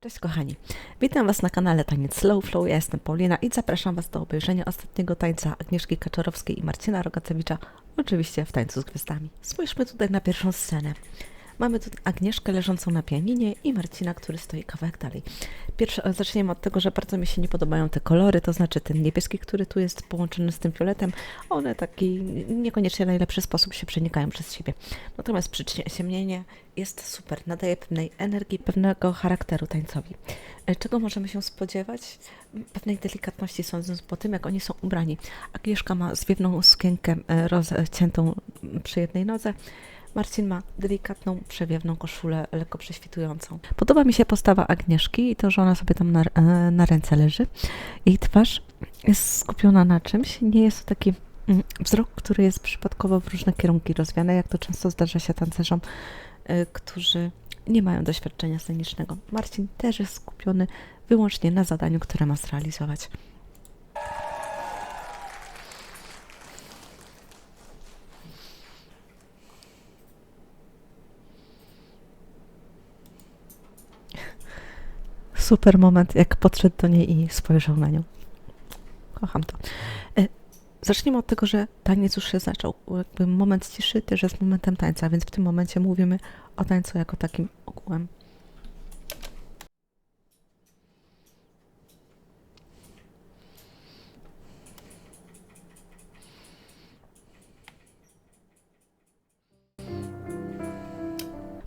Cześć kochani, witam Was na kanale Taniec Slow Flow, ja jestem Paulina i zapraszam Was do obejrzenia ostatniego tańca Agnieszki Kaczorowskiej i Marcina Rogacewicza, oczywiście w Tańcu z Gwiazdami. Spójrzmy tutaj na pierwszą scenę. Mamy tu Agnieszkę leżącą na pianinie i Marcina, który stoi kawałek dalej. Pierwsze, zaczniemy od tego, że bardzo mi się nie podobają te kolory, to znaczy ten niebieski, który tu jest połączony z tym fioletem, one taki niekoniecznie najlepszy sposób się przenikają przez siebie. Natomiast przyciemnienie jest super, nadaje pewnej energii, pewnego charakteru tańcowi. E, Czego możemy się spodziewać? Pewnej delikatności sądząc po tym, jak oni są ubrani. Agnieszka ma zwiewną sukienkę e, rozciętą przy jednej nodze, Marcin ma delikatną, przewiewną koszulę, lekko prześwitującą. Podoba mi się postawa Agnieszki i to, że ona sobie tam na, e, na ręce leży. Jej twarz jest skupiona na czymś. Nie jest to taki mm, wzrok, który jest przypadkowo w różne kierunki rozwiany, jak to często zdarza się tancerzom, e, którzy nie mają doświadczenia scenicznego. Marcin też jest skupiony wyłącznie na zadaniu, które ma zrealizować. Super moment, jak podszedł do niej i spojrzał na nią. Kocham to. E, Zacznijmy od tego, że taniec już się zaczął. Jakby moment ciszy też jest momentem tańca, więc w tym momencie mówimy o tańcu jako takim ogółem.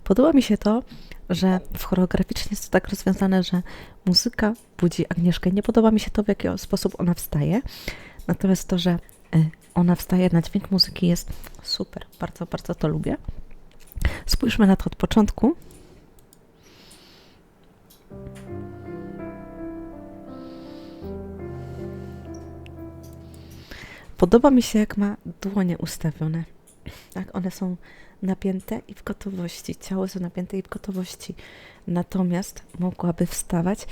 Podoba mi się to, że w choreograficznie jest to tak rozwiązane, że muzyka budzi Agnieszkę. Nie podoba mi się to, w jaki sposób ona wstaje. Natomiast to, że y, ona wstaje na dźwięk muzyki jest super. Bardzo, bardzo to lubię. Spójrzmy na to od początku. Podoba mi się, jak ma dłonie ustawione. Tak, one są napięte i w gotowości. Ciało są napięte i w gotowości. Natomiast mogłaby wstawać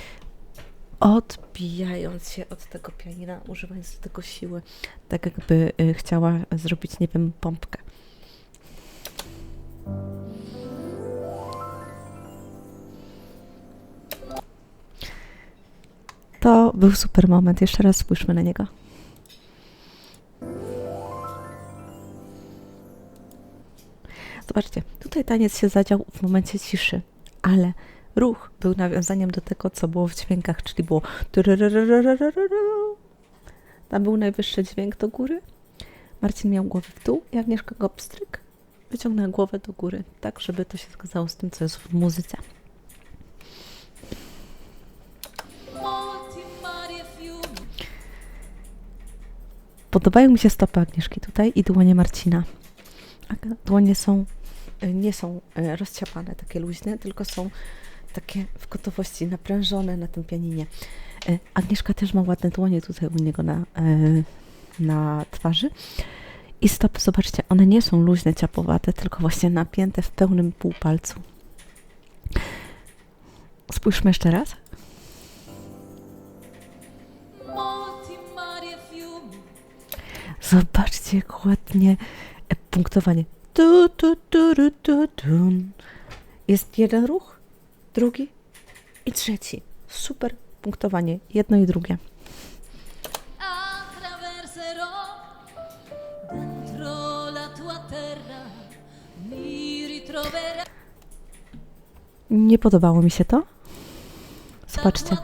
odbijając się od tego pianina, używając do tego siły, tak jakby y, chciała zrobić, nie wiem, pompkę. To był super moment. Jeszcze raz spójrzmy na niego. Zobaczcie, tutaj taniec się zadział w momencie ciszy, ale ruch był nawiązaniem do tego, co było w dźwiękach, czyli było tam był najwyższy dźwięk do góry. Marcin miał głowę w dół i Agnieszka go pstryk wyciągnęła głowę do góry, tak żeby to się zgadzało z tym, co jest w muzyce. Podobają mi się stopy Agnieszki tutaj i dłonie Marcina. Dłonie są, nie są y, rozciapane, takie luźne, tylko są takie w gotowości, naprężone na tym pianinie. Y, Agnieszka też ma ładne dłonie tutaj u niego na, y, na twarzy. I stopy, zobaczcie, one nie są luźne, ciapowate, tylko właśnie napięte w pełnym półpalcu. Spójrzmy jeszcze raz. E Zobaczcie, jak ładnie e, punktowanie. Tu, tu, tu, tu, tu, tun. Jest jeden ruch, drugi i trzeci. Super punktowanie. Jedno i drugie. Nie podobało mi się to. Zobaczcie.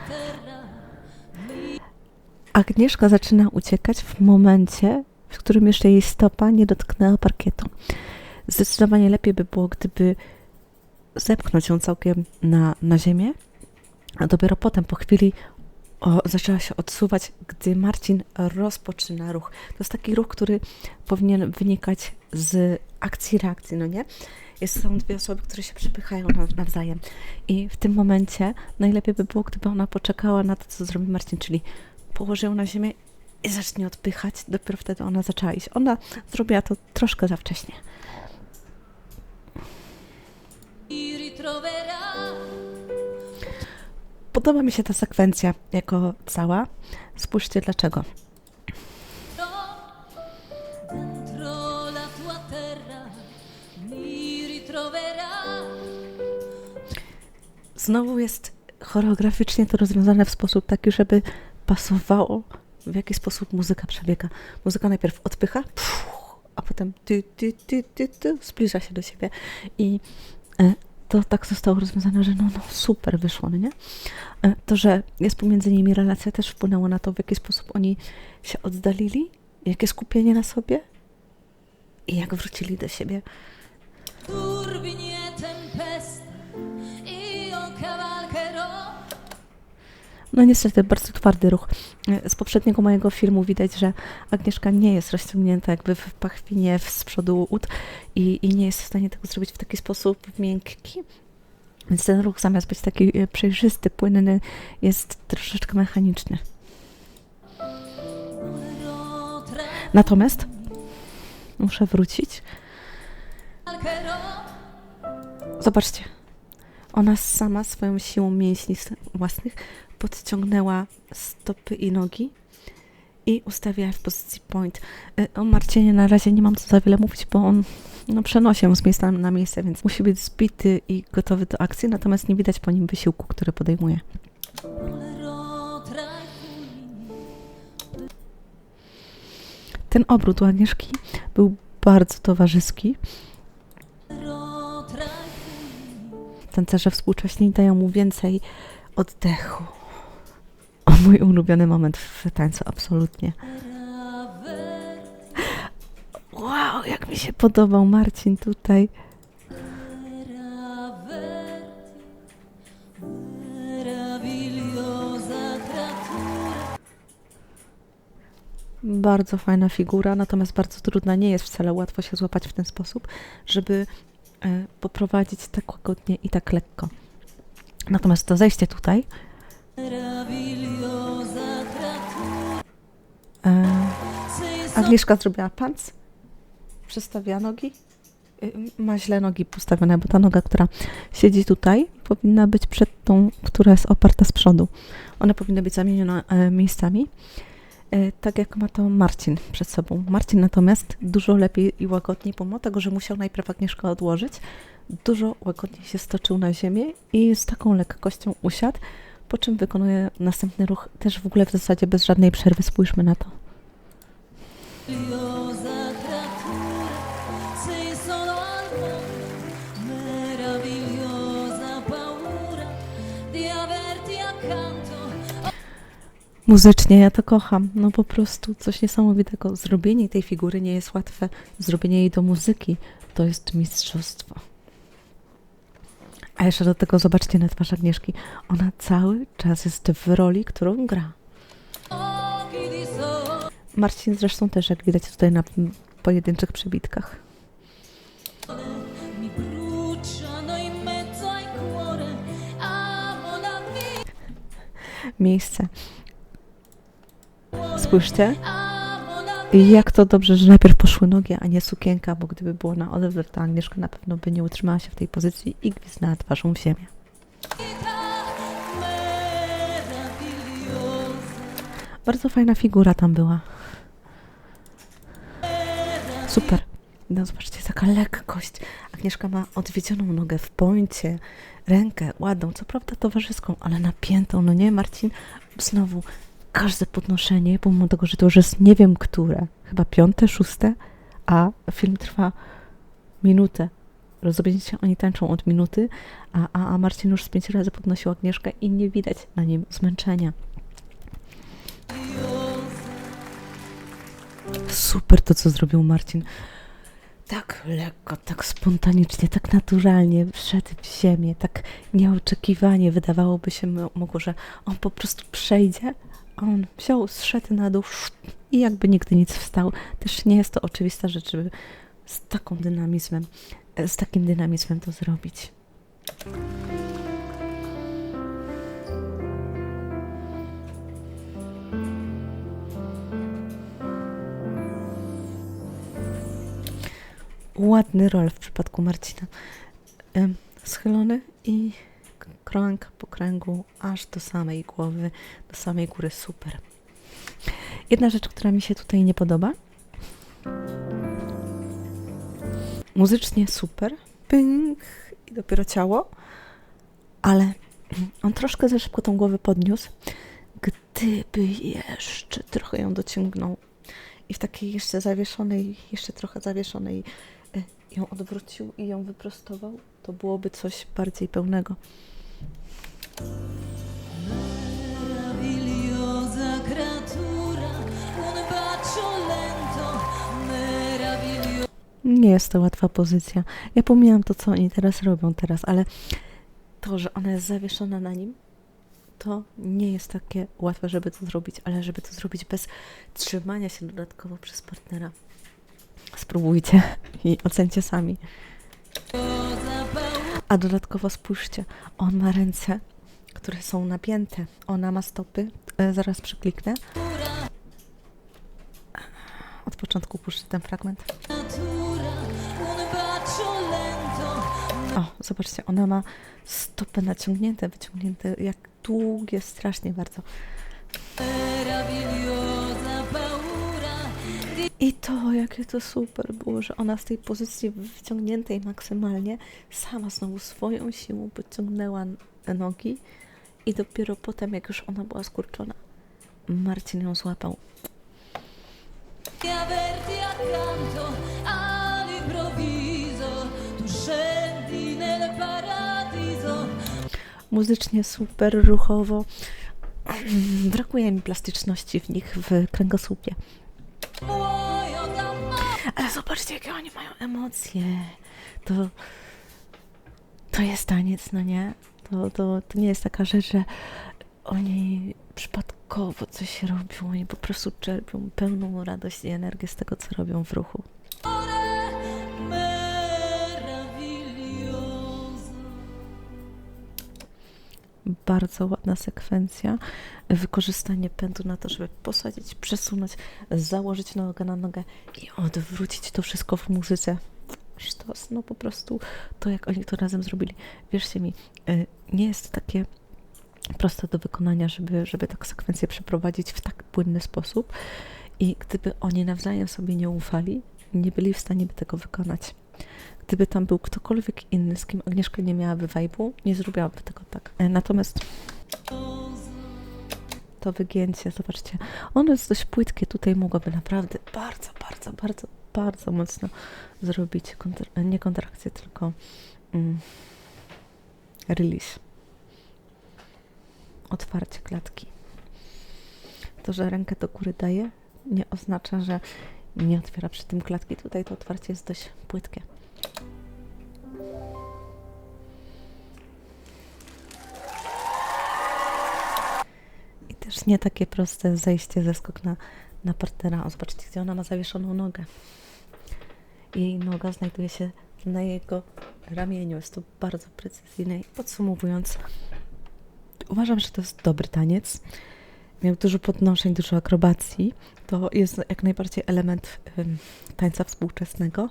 Agnieszka zaczyna uciekać w momencie, w którym jeszcze jej stopa nie dotknęła parkietu. Zdecydowanie lepiej by było, gdyby zepchnąć ją całkiem na, na ziemię, a dopiero potem, po chwili, o, zaczęła się odsuwać, gdy Marcin rozpoczyna ruch. To jest taki ruch, który powinien wynikać z akcji-reakcji, no nie? Jest, są dwie osoby, które się przepychają na- nawzajem. I w tym momencie najlepiej by było, gdyby ona poczekała na to, co zrobi Marcin, czyli położy ją na ziemię i zacznie odpychać. Dopiero wtedy ona zaczęła iść. Ona zrobiła to troszkę za wcześnie. Podoba mi się ta sekwencja jako cała. Spójrzcie dlaczego. Znowu jest choreograficznie to rozwiązane w sposób taki, żeby pasowało, w jaki sposób muzyka przebiega. Muzyka najpierw odpycha, a potem ty, ty, ty, ty, ty, zbliża się do siebie. I e, to tak zostało rozwiązane, że no, no super wyszło, no nie? E, To, że jest pomiędzy nimi relacja też wpłynęło na to, w jaki sposób oni się oddalili, jakie skupienie na sobie i jak wrócili do siebie. No niestety, bardzo twardy ruch. Z poprzedniego mojego filmu widać, że Agnieszka nie jest rozciągnięta jakby w pachwinie z przodu ud i, i nie jest w stanie tego zrobić w taki sposób miękki. Więc ten ruch zamiast być taki e, przejrzysty, płynny, jest troszeczkę mechaniczny. Natomiast muszę wrócić. Zobaczcie, ona sama swoją siłą mięśni własnych podciągnęła stopy i nogi i ustawiała w pozycji point. Y, O Marcinie na razie nie mam co za wiele mówić, bo on no, przenosi ją z miejsca na miejsce, więc musi być zbity i gotowy do akcji, natomiast nie widać po nim wysiłku, który podejmuje. Ten obrót u Agnieszki był bardzo towarzyski. Tancerze współcześni dają mu więcej oddechu. Mój ulubiony moment w tańcu, absolutnie. Wow, jak mi się podobał Marcin tutaj. Bardzo fajna figura, natomiast bardzo trudna. Nie jest wcale łatwo się złapać w ten sposób, żeby e, poprowadzić tak łagodnie i tak lekko. Natomiast to zejście tutaj Agnieszka zrobiła panc, przestawia nogi. Y, Ma źle nogi postawione, bo ta noga, która siedzi tutaj, powinna być przed tą, która jest oparta z przodu. One powinny być zamienione e, miejscami, e, tak jak ma to Marcin przed sobą. Marcin natomiast dużo lepiej i łagodniej, pomimo tego, że musiał najpierw Agnieszkę odłożyć, dużo łagodniej się stoczył na ziemię i z taką lekkością usiadł, po czym wykonuje następny ruch też w ogóle w zasadzie bez żadnej przerwy. Spójrzmy na to. Meravigliosa creatura sei solo al mondo meravigliosa paura di averti accanto Muzycznie ja to kocham. No po prostu coś niesamowitego. Zrobienie tej figury nie jest łatwe. Zrobienie jej do muzyki to jest mistrzostwo. A jeszcze do tego zobaczcie na twarz Agnieszki. Ona cały czas jest w roli, którą gra. Marcin zresztą też, jak widać tutaj na pojedynczych przebitkach. Miejsce. Spójrzcie, I jak to dobrze, że najpierw poszły nogi, a nie sukienka, bo gdyby było na odwrót, to Agnieszka na pewno by nie utrzymała się w tej pozycji i gwizdnęła twarzą w ziemię. Bardzo fajna figura tam była. Super. No zobaczcie, taka lekkość. Agnieszka ma odwiedzioną nogę w pońcie, rękę ładną, co prawda towarzyską, ale napiętą. No nie, Marcin? Znowu każde podnoszenie, pomimo tego, że to już jest nie wiem które, chyba piąte, szóste, a film trwa minutę. Rozumiecie, oni tańczą od minuty, a, a, Marcin już z pięć razy podnosił Agnieszkę i nie widać na nim zmęczenia. Super to, co zrobił Marcin. Tak lekko, tak spontanicznie, tak naturalnie wszedł w ziemię, tak nieoczekiwanie. Wydawałoby się mo- mogło, że on po prostu przejdzie, a on wziął, zszedł na dół i jakby nigdy nic wstał. Też nie jest to oczywista rzecz, żeby z taką dynamizmem, z takim dynamizmem to zrobić. Ładny rol w przypadku Marcina. Schylony i krąg po kręgu, aż do samej głowy, do samej góry. Super. Jedna rzecz, która mi się tutaj nie podoba. Muzycznie super. Ping i dopiero ciało. Ale On troszkę za szybko tą głowę podniósł. Gdyby jeszcze trochę ją dociągnął i w takiej jeszcze zawieszonej, jeszcze trochę zawieszonej ją odwrócił i ją wyprostował, to byłoby coś bardziej pełnego. Nie jest to łatwa pozycja. Ja pomijam to, co oni teraz robią teraz, ale to, że ona jest zawieszona na nim, to nie jest takie łatwe, żeby to zrobić, ale żeby to zrobić bez trzymania się dodatkowo przez partnera. Spróbujcie i ocencie sami. A dodatkowo spójrzcie, on ma ręce, które są napięte. Ona ma stopy. E, zaraz przykliknę. Od początku puszczę ten fragment. O, zobaczcie, ona ma stopy naciągnięte, wyciągnięte, jak długie, strasznie bardzo. I to, jakie to super było, że ona z tej pozycji wyciągniętej maksymalnie, sama znowu swoją siłą podciągnęła nogi i dopiero potem, jak już ona była skurczona, Marcin ją złapał. Muzycznie super, ruchowo. Brakuje mi plastyczności w nich w kręgosłupie. Ale zobaczcie, jakie oni mają emocje. To, to jest taniec, no nie? To, to, to nie jest taka rzecz, że oni przypadkowo coś robią, oni po prostu czerpią pełną radość i energię z tego, co robią w ruchu. Bardzo ładna sekwencja. Wykorzystanie pędu na to, żeby posadzić, przesunąć, założyć nogę na nogę i odwrócić to wszystko w muzyce. Sztos, no po prostu to, jak oni to razem zrobili. Wierzcie mi, y, nie jest takie proste do wykonania, żeby, żeby tak sekwencję przeprowadzić w tak płynny sposób. I gdyby oni nawzajem sobie nie ufali, nie byli w stanie by tego wykonać. Gdyby tam był ktokolwiek inny, z kim Agnieszka nie miałaby wajbu, nie zrobiłaby tego tak. E, Natomiast to wygięcie, zobaczcie, ono jest dość płytkie, tutaj mogłoby naprawdę bardzo, bardzo, bardzo, bardzo mocno zrobić, kontr- nie kontrakcję, tylko mm, release. Otwarcie klatki. To, że rękę do góry daje, nie oznacza, że nie otwiera przy tym klatki. Tutaj to otwarcie jest dość płytkie. Też nie takie proste zejście, zeskok na, na partnera. O, zobaczcie, gdzie ona ma zawieszoną nogę. Jej noga znajduje się na jego ramieniu. Jest to bardzo precyzyjne. Podsumowując, uważam, że to jest dobry taniec. Miał dużo podnoszeń, dużo akrobacji. To jest jak najbardziej element ym, tańca współczesnego.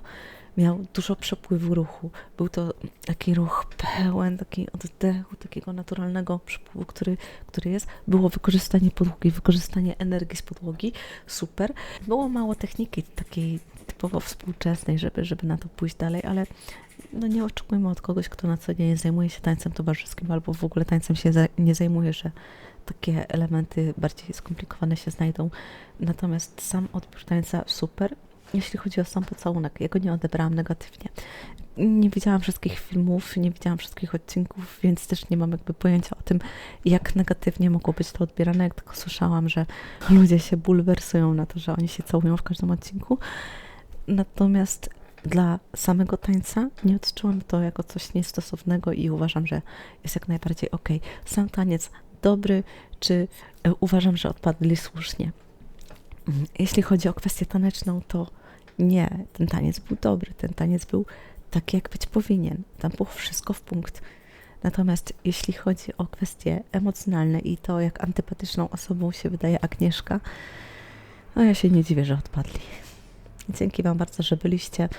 Miał dużo przepływu ruchu. Był to taki ruch pełen, taki oddechu, takiego naturalnego przepływu, który, który jest. Było wykorzystanie podłogi, wykorzystanie energii z podłogi. Super. Było mało techniki takiej typowo współczesnej, żeby, żeby na to pójść dalej, ale no nie oczekujmy od kogoś, kto na co dzień zajmuje się tańcem towarzyskim albo w ogóle tańcem się nie zajmuje, że takie elementy bardziej skomplikowane się znajdą. Natomiast sam odbiór tańca super. Jeśli chodzi o sam pocałunek, ja go nie odebrałam negatywnie. Nie widziałam wszystkich filmów, nie widziałam wszystkich odcinków, więc też nie mam jakby pojęcia o tym, jak negatywnie mogło być to odbierane. Jak tylko słyszałam, że ludzie się bulwersują na to, że oni się całują w każdym odcinku. Natomiast dla samego tańca nie odczułam to jako coś niestosownego i uważam, że jest jak najbardziej ok. Sam taniec dobry, czy e, uważam, że odpadli słusznie. Mm, Jeśli chodzi o kwestię taneczną, to nie, ten taniec był dobry, ten taniec był taki, jak być powinien. Tam było wszystko w punkt. Natomiast jeśli chodzi o kwestie emocjonalne i to, jak antypatyczną osobą się wydaje Agnieszka, no ja się nie dziwię, że odpadli. Dzięki Wam bardzo, że byliście.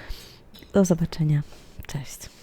Do zobaczenia. Cześć.